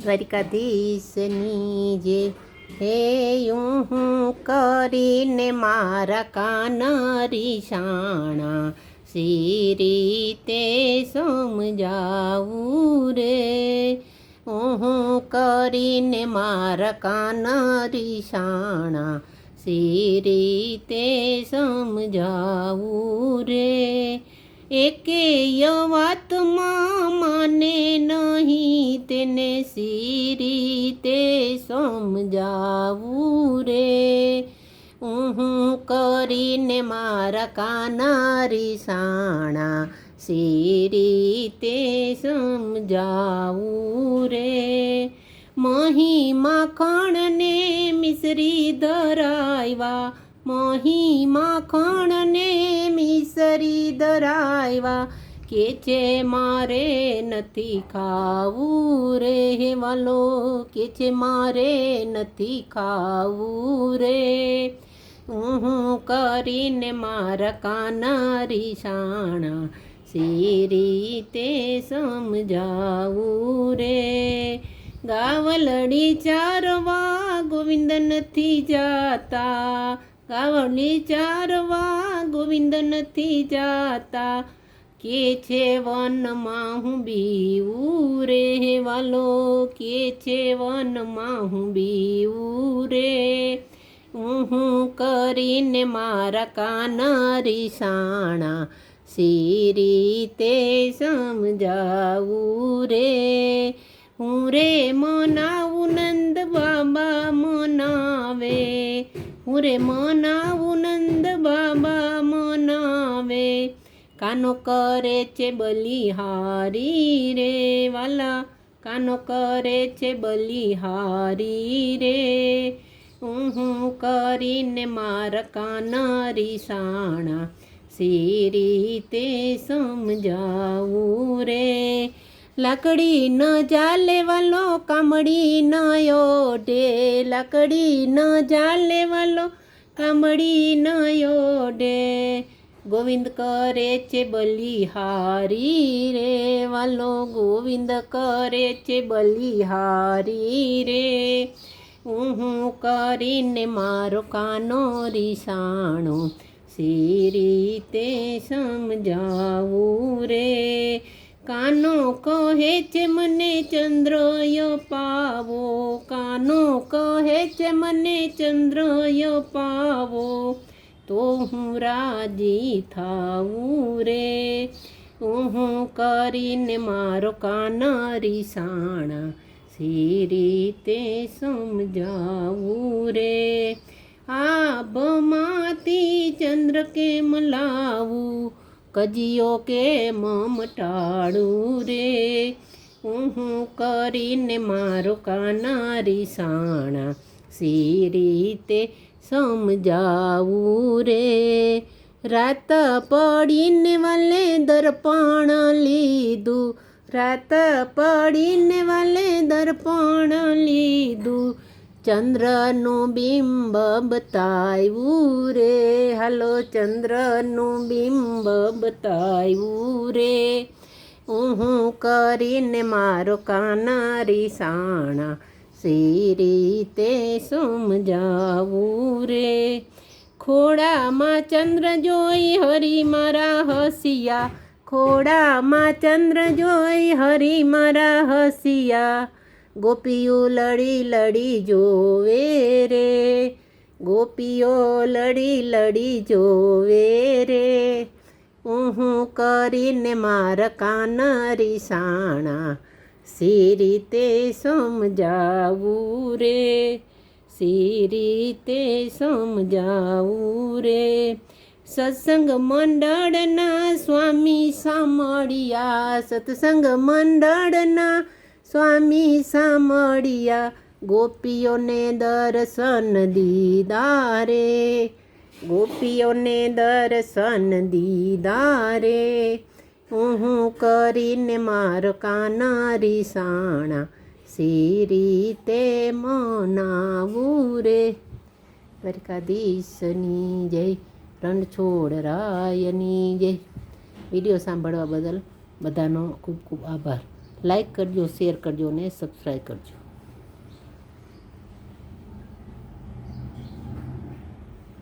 દ્વારિકાધીશની જે હે યું હું કરીને મારા કાનરી શાણા સી રીતે સમજાવું રે? હું કરીને મારા કાનરી શાણા સી રીતે સમજાવું રે? એકેય વાતમાં માને ન સી રીતે સમજાવું રે. હું કરીને મારા કાનારી સાણા સી રીતે સમજાવું રે. મહી માખણને મિશ્રી ધરાવ્યા મહી માખણને મિસરી ધરાવ્યા કે છે મારે નથી ખાવું રે હેવાલો કે છે મારે નથી ખાવું રે? હું કરીને મારા કાનારી શાણા સી રીતે સમજાવું રે? ગાવલડી ચારવા ગોવિંદ નથી જાતા. ગાવલડી ચારવા ગોવિંદ નથી જાતા. કે છે વનમાં હું બીવું રહેવાલો કે છે વનમાં હું બીવું રે? હું કરીને મારા કાનારી સાણા સી રીતે સમજાવું રે? હું રે મનાવું નંદ બાબા મનાવે, હું રે મનાવું નંદ કાનો કરે છે બલિહારી રે વાલા. કાનો કરે છે બલિહારી રે. હું કરીને માર કાનારી સાણા. સી રીતે સમજાવું રે. લાકડી ન જાલે વાલો કામડી ન ઓઢે લાકડી ન જાલે વાલો કામડી ન ઓઢે ગોવિંદ કરે છે બલિહારી રે, વાલો ગોવિંદ કરે છે બલિહારી રે. હું કરીને મારો કાનો રીસાણો સી રીતે સમજાવું રે. કાનો કહે છે મને ચંદ્રયો પાવો, કાનો કહે છે મને ચંદ્રયો પાવો. તો હું રાજી થાવું રે. હું કરીને મારો કાનારી સાણા સી રીતે સમજાવું રે. આબમાંથી ચંદ્ર કેમ લાવું? કજિયો કેમ મટાડું રે? હું કરીને મારો કાનારી સાણા સી રીતે સમજાવું રે રાત પડીને વાલે દર્પણ લીધું. રાત પડીને વાલે દર્પણ લીધું. ચંદ્રનું બિંબ બતાવ્યું રે હાલો, ચંદ્રનું બિંબ બતાવ્યું રે હું કરીને મારો કાનારી સાણા. સી રીતે સમજાવું ખોડામાં ચંદ્ર જોઈ હરી મારા હસિયા. ખોડામાં ચંદ્ર જોઈ હરી મારા હસિયા. ગોપીઓ લડી લડી જોવે રે. ગોપીઓ લડી લડી જોવે રે. હું કરીને માર કાનરી સાણા. સી રીતે સમજાવું રે? સી રીતે સમજાવું રે. સત્સંગ મંડળના સ્વામી સામળિયા સત્સંગ મંડળના સ્વામી સામળિયા ગોપીઓને દર્શન દીદારે ગોપીઓને દર્શન દીદારે હું કરીને માર કાનારી સાણા સી રીતે મનાવું રે દ્વારકાધીશની જય રણછોડ રાયની જય વીડિયો સાંભળવા બદલ બધાનો ખૂબ ખૂબ આભાર. લાઈક કરજો શેર કરજો અને સબસ્ક્રાઈબ કરજો.